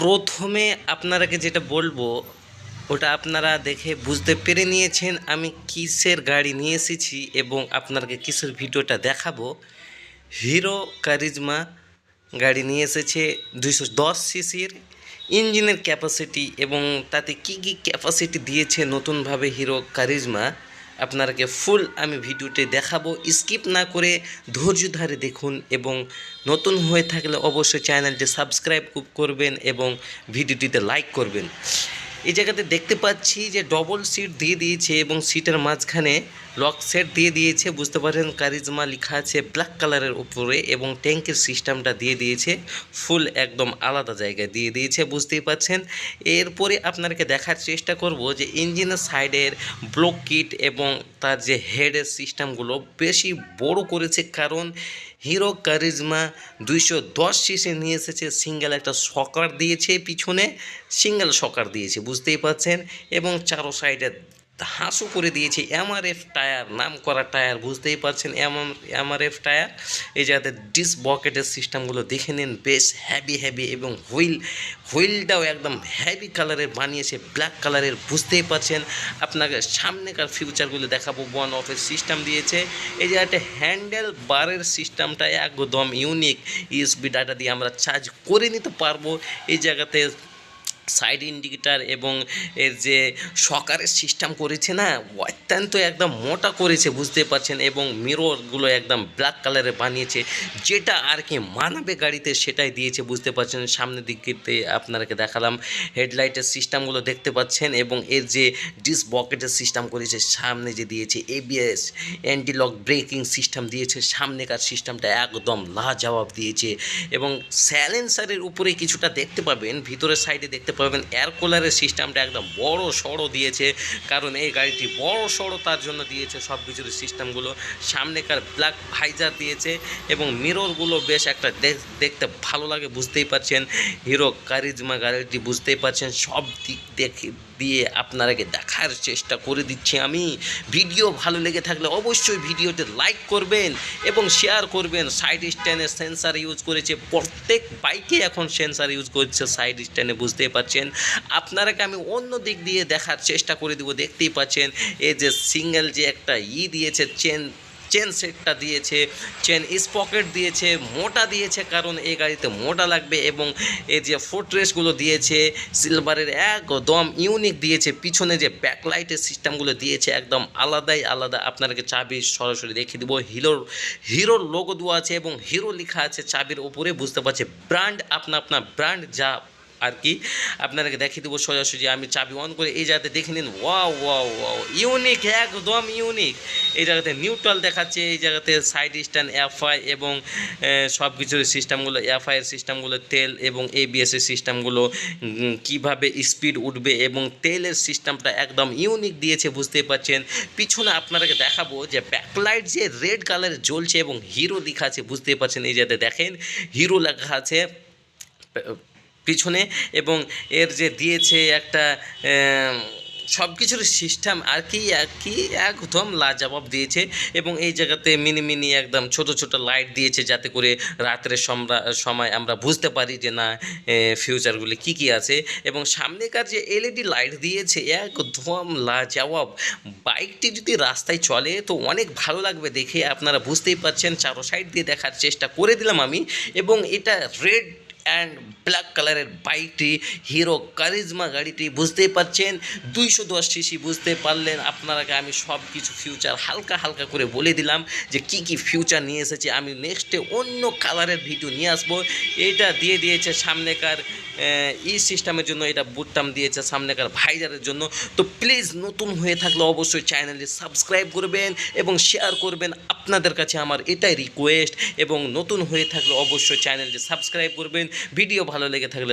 প্রথমে আপনারাকে যেটা বলব, ওটা আপনারা দেখে বুঝতে পেরে নিয়েছেন আমি কিসের গাড়ি নিয়ে এসেছি এবং আপনাকে কিসের ভিডিওটা দেখাবো। হিরো কারিজমা গাড়ি নিয়ে এসেছে দুইশো দশ সিসির ইঞ্জিনের ক্যাপাসিটি এবং তাতে কি কি ক্যাপাসিটি দিয়েছে নতুনভাবে হিরো কারিজমা। আপনারাকে ফুল আমি ভিডিওটি দেখাবো। স্কিপ না করে ধৈর্য ধরে দেখুন এবং নতুন হয়ে থাকলে অবশ্যই চ্যানেলটি সাবস্ক্রাইব করবেন এবং ভিডিওটিতে লাইক করবেন। এই জায়গাতে দেখতে পাচ্ছি যে ডবল সিট দিয়ে দিয়েছে এবং সিটের মাঝখানে লক সেট দিয়ে দিয়েছে। বুঝতে পারেন কারিজমা লেখা আছে ব্ল্যাক কালারের উপরে এবং ট্যাঙ্কের সিস্টেমটা দিয়ে দিয়েছে। ফুল একদম আলাদা জায়গায় দিয়ে দিয়েছে, বুঝতেই পাচ্ছেন এরপরে আপনাকে দেখার চেষ্টা করব যে ইঞ্জিনের সাইডের ব্লক কিট এবং তার যে হেডের সিস্টেমগুলো বেশি বড় করেছে। কারণ হিরো কারিজমা দুইশো দশ সিসি নিয়ে এসেছে। সিঙ্গেল একটা সকার দিয়েছে পিছনে। সিঙ্গেল সকার দিয়েছে, বুঝতেই পাচ্ছেন এবং চারো সাইডে হাঁসু করে দিয়েছে। এমআরএফ টায়ার, নাম করা টায়ার, বুঝতেই পারছেন? এমআরএফ টায়ার, এই যাতে ডিস বকেটের সিস্টেমগুলো দেখে নিন, বেশ হ্যাভি হ্যাভি এবং হুইল, হুইলটাও একদম হ্যাভি কালারের বানিয়েছে ব্ল্যাক কালারের বুঝতেই পারছেন? আপনাকে সামনেকার ফিউচারগুলো দেখাবো ওয়ান অফের সিস্টেম দিয়েছে। এই যে একটা হ্যান্ডেল বারের সিস্টেমটা একদম ইউনিক ইউএসবি ডাটা দিয়ে আমরা চার্জ করে নিতে পারব। এই জায়গাতে সাইড ইন্ডিকেটার এবং এর যে সকারের সিস্টেম করেছে না অত্যন্ত একদম মোটা করেছে, বুঝতে পারছেন? এবং মিররগুলো একদম ব্ল্যাক কালারে বানিয়েছে, যেটা আর কি মানাবে গাড়িতে সেটাই দিয়েছে, বুঝতে পারছেন? সামনের দিকে আপনাকে দেখালাম হেডলাইটের সিস্টেমগুলো দেখতে পাচ্ছেন এবং এর যে ডিস বকেটের সিস্টেম করেছে, সামনে যে দিয়েছে এবিএস অ্যান্টিলক ব্রেকিং সিস্টেম দিয়েছে সামনেকার সিস্টেমটা একদম লাজবাব দিয়েছে এবং স্যালেন্সারের উপরে কিছুটা দেখতে পাবেন, ভিতরের সাইডে দেখতে পাবেন। এয়ার কুলারের সিস্টেমটা একদম বড় সড়ো দিয়েছে। কারণ এই গাড়িটি বড় সড়ো তার জন্য দিয়েছে সব কিছুর সিস্টেমগুলো সামনেকার ব্ল্যাক ভাইজার দিয়েছে এবং মিররগুলো বেশ একটা দেখ- দেখতে ভালো লাগে, বুঝতেই পারছেন। হিরো কারিজমা গাড়িটি বুঝতেই পারছেন। সব দিক দেখে দিয়ে আপনারাকে দেখার চেষ্টা করে দিচ্ছি আমি। ভিডিও ভালো লেগে থাকলে অবশ্যই ভিডিওতে লাইক করবেন এবং শেয়ার করবেন। সাইড স্ট্যান্ডে সেন্সার ইউজ করেছে। প্রত্যেক বাইকে এখন সেন্সার ইউজ করছে সাইড স্ট্যান্ডে বুঝতেই পারছেন? আপনারাকে আমি অন্য দিক দিয়ে দেখার চেষ্টা করে দিব। দেখতেই পাচ্ছেন, এই যে সিঙ্গেল যে একটা ই দিয়েছে চেন চেন সেটটা দিয়েছে চেন স্পকেট দিয়েছে, মোটা দিয়েছে, কারণ এই গাড়িতে মোটা লাগবে এবং এই যে ফোর্ট্রেসগুলো দিয়েছে সিলভারের একদম ইউনিক দিয়েছে, পিছনে যে ব্যাকলাইটের সিস্টেমগুলো দিয়েছে, একদম আলাদাই আলাদা। আপনাকে চাবি সরাসরি দেখিয়ে দেবো। হিরোর হিরোর লোগো দেওয়া আছে এবং হিরো লেখা আছে চাবির উপরে, বুঝতে পারছে। ব্র্যান্ড আপনা আপনার ব্র্যান্ড যা আর কি আপনাদেরকে দেখিয়ে দেবো সোজাসুজি, আমি চাবি অন করে এই জায়গাতে দেখে নিন। ওয়াও ওয়াও ওয়াও ইউনিক একদম ইউনিক এই জায়গাতে নিউট্রাল দেখাচ্ছে, এই জায়গাতে সাইড স্ট্যান্ড এফআই এবং সব কিছুর সিস্টেমগুলো এফআই এর সিস্টেমগুলো তেল এবং এবিএস এর সিস্টেমগুলো কীভাবে স্পিড উঠবে এবং তেলের সিস্টেমটা একদম ইউনিক দিয়েছে বুঝতে পারছেন। পিছনে আপনাদেরকে দেখাবো যে ব্যাকলাইট যে রেড কালারের জ্বলছে এবং হিরো লেখা আছে বুঝতে পারছেন। এই যাতে দেখেন হিরো লেখা আছে পিছনে এবং এর যে দিয়েছে একটা সব কিছুর সিস্টেম আর কি আর কি একদম লাজবাব দিয়েছে এবং এই জায়গাতে মিনি মিনি একদম ছোট ছোট লাইট দিয়েছে যাতে করে রাত্রের সময় আমরা বুঝতে পারি যে না ফিউচারগুলি কি কি আছে এবং সামনেকার যে এলইডি লাইট দিয়েছে একদম লাজবাব। বাইকটি যদি রাস্তায় চলে তো অনেক ভালো লাগবে দেখে, আপনারা বুঝতেই পারছেন, চারো সাইড দিয়ে দেখার চেষ্টা করে দিলাম আমি এবং এটা রেড অ্যান্ড ব্ল্যাক কালারের বাইকটি হিরো কারিজমা গাড়িটি বুঝতেই পারছেন। দুইশো দশ সিসি বুঝতে পারলেন। আপনারাকে আমি সব কিছু ফিউচার হালকা হালকা করে বলে দিলাম যে কি কি ফিউচার নিয়ে এসেছে। আমি নেক্সটে অন্য কালারের ভিডিও নিয়ে আসব। এটা দিয়ে দিয়েছে সামনেকার ই সিস্টেমের জন্য, এটা বুটটাম দিয়েছে সামনেকার ভাইজারের জন্য। তো প্লিজ নতুন হয়ে থাকলে অবশ্যই চ্যানেলটি সাবস্ক্রাইব করবেন এবং শেয়ার করবেন আপনাদের কাছে আমার এটাই রিকোয়েস্ট এবং নতুন হয়ে থাকলে অবশ্যই চ্যানেলটি সাবস্ক্রাইব করবেন। ভিডিও ভালো লেগে থাকলে